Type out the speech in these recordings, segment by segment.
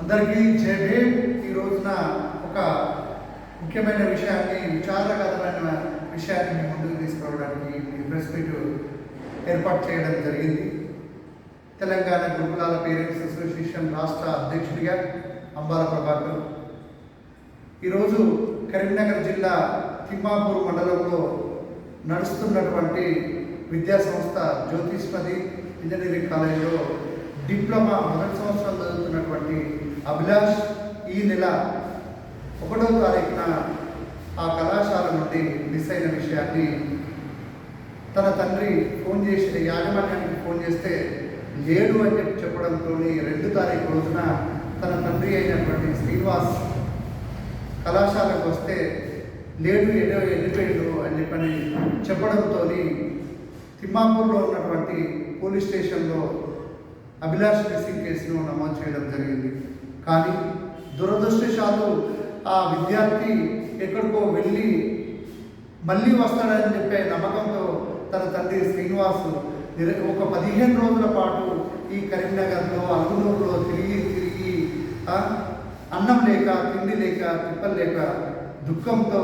అందరికీ జై ఈ రోజున ఒక ముఖ్యమైన విషయాన్ని విచారకరమైన విషయాన్ని మీ ముందుకు తీసుకురావడానికి ఈ ప్రెస్ మీట్ ఏర్పాటు చేయడం జరిగింది. తెలంగాణ గురుకులాల పేరెంట్స్ అసోసియేషన్ రాష్ట్ర అధ్యక్షుడిగా అంబాల ప్రభాకర్. ఈరోజు కరీంనగర్ జిల్లా తిమ్మాపూర్ మండలంలో నడుస్తున్నటువంటి విద్యా సంస్థ జ్యోతిష్మతి ఇంజనీరింగ్ కాలేజీలో డిప్లొమా మొదటి సంవత్సరం చదువుతున్నటువంటి అభిలాష్ ఈ నెల ఒకటో తారీఖున ఆ కళాశాల నుండి మిస్ అయిన విషయాన్ని తన తండ్రి ఫోన్ చేసి యాజమాన్యానికి ఫోన్ చేస్తే లేడు అని చెప్పి చెప్పడంతో రెండు తారీఖు రోజున తన తండ్రి అయినటువంటి శ్రీనివాస్ కళాశాలకు వస్తే లేడు ఎడో వెళ్ళిపోయాడు అని చెప్పని చెప్పడంతో తిమ్మాపూర్లో ఉన్నటువంటి పోలీస్ స్టేషన్లో అభిలాష్ మిస్సింగ్ కేసును నమోదు చేయడం జరిగింది. కానీ దురదృష్టశాలు ఆ విద్యార్థి ఎక్కడికో వెళ్ళి మళ్ళీ వస్తాడని చెప్పే నమ్మకంతో తన తండ్రి శ్రీనివాస్ ఒక పదిహేను రోజుల పాటు ఈ కరీంనగర్లో అల్గునూరులో తిరిగి తిరిగి అన్నం లేక తిండి లేక తిప్పలు లేక దుఃఖంతో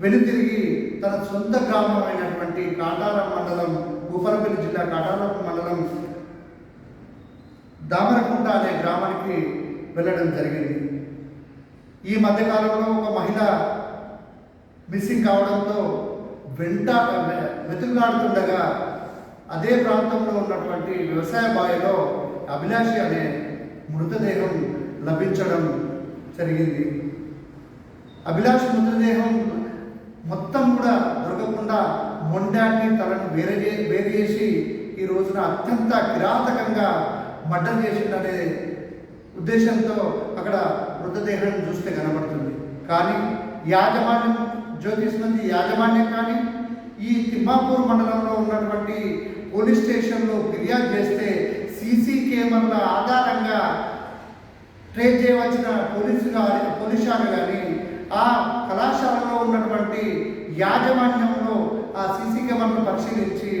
వెనుతిరిగి తన సొంత గ్రామం అయినటువంటి కాటారం మండలం భూపాలపల్లి జిల్లా కాటారం మండలం దామరకుంట అనే గ్రామానికి వెళ్ళడం జరిగింది. ఈ మధ్యకాలంలో ఒక మహిళ మిస్సింగ్ కావడంతో వెంట వెతుకులాడుతుండగా అదే ప్రాంతంలో ఉన్నటువంటి వ్యవసాయ బావిలో అభిలాషి అనే మృతదేహం లభించడం జరిగింది. అభిలాష్ మృతదేహం మొత్తం కూడా దొరకకుండా మొండాన్ని తలను వేరే చే- వేరు చేసి ఈ రోజున అత్యంత కిరాతకంగా మర్డర్ చేసిందనే ఉద్దేశంతో అక్కడ మృతదేహాన్ని చూస్తే కనబడుతుంది. కానీ యాజమాన్యం జ్యోతిష్మంది యాజమాన్యం కానీ ఈ తిమ్మాపూర్ మండలంలో ఉన్నటువంటి పోలీస్ స్టేషన్లో ఫిర్యాదు చేస్తే సీసీ కెమెరాల ఆధారంగా ట్రేస్ చేయవలసిన పోలీసు గారి పోలీసు శాఖ కానీ ఆ కళాశాలలో ఉన్నటువంటి యాజమాన్యంలో ఆ సీసీ కెమెరాను పరిశీలించి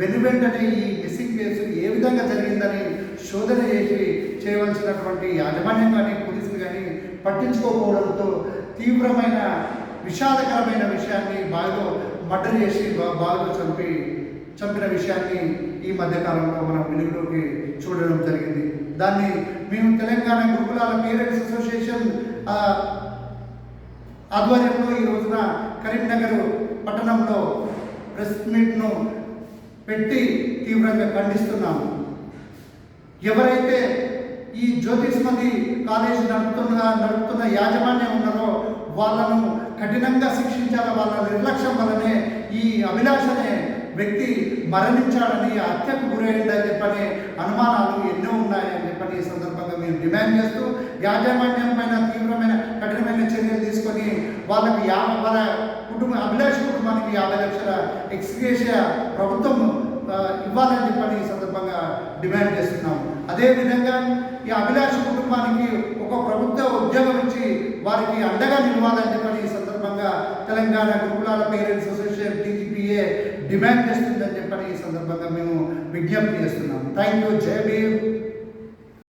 వెనువెంటనే ఈ మిస్సింగ్ కేసు ఏ విధంగా జరిగిందని శోధన చేసి చేయవలసినటువంటి యాజమాన్యం కానీ పోలీసులు కానీ పట్టించుకోకపోవడంతో తీవ్రమైన విషాదకరమైన విషయాన్ని బావిలో మర్డర్ చేసి బాగా బావిలో చంపి చంపిన విషయాన్ని ఈ మధ్యకాలంలో మనం వెలుగులోకి చూడడం జరిగింది. దాన్ని మేము తెలంగాణ గురుకులాల పేరెంట్స్ అసోసియేషన్ ఆ, ఆధ్వర్యంలో ఈ రోజున కరీంనగర్ పట్టణంలో ప్రెస్ మీట్ను పెట్టి తీవ్రంగా ఖండిస్తున్నాము. ఎవరైతే ఈ జ్యోతిష్మతి కాలేజ్ నడుపుతున్న నడుపుతున్న యాజమాన్యం ఉన్నారో వాళ్ళను కఠినంగా శిక్షించాల వాళ్ళ నిర్లక్ష్యం వల్లనే ఈ అభిలాషనే అనే వ్యక్తి మరణించాడని హత్యకు గురైందని చెప్పని అనుమానాలు ఎన్నో ఉన్నాయని చెప్పని ఈ సందర్భంగా మేము డిమాండ్ చేస్తూ యాజమాన్యం పైన తీవ్రమైన కఠినమైన చర్యలు తీసుకొని వాళ్ళకి యా వాళ్ళ కుటుంబ అభిలాష కుటుంబానికి యాభై లక్షల ఎక్స్గ్రేషియా ప్రభుత్వం ఇవ్వాలని చెప్పని ఈ సందర్భంగా డిమాండ్ చేస్తున్నాం అదేవిధంగా ఈ అభిలాష కుటుంబానికి ఒక ప్రభుత్వ ఉద్యోగం ఇచ్చి వారికి అండగా నిలవాలని చెప్పని ఈ సందర్భంగా తెలంగాణ గురుకులాల పేరెంట్స్ అసోసియేషన్ టీజీపీఏ డిమాండ్ చేస్తుందని చెప్పని ఈ సందర్భంగా మేము విజ్ఞప్తి చేస్తున్నాం. Thank you. జై భీమ్.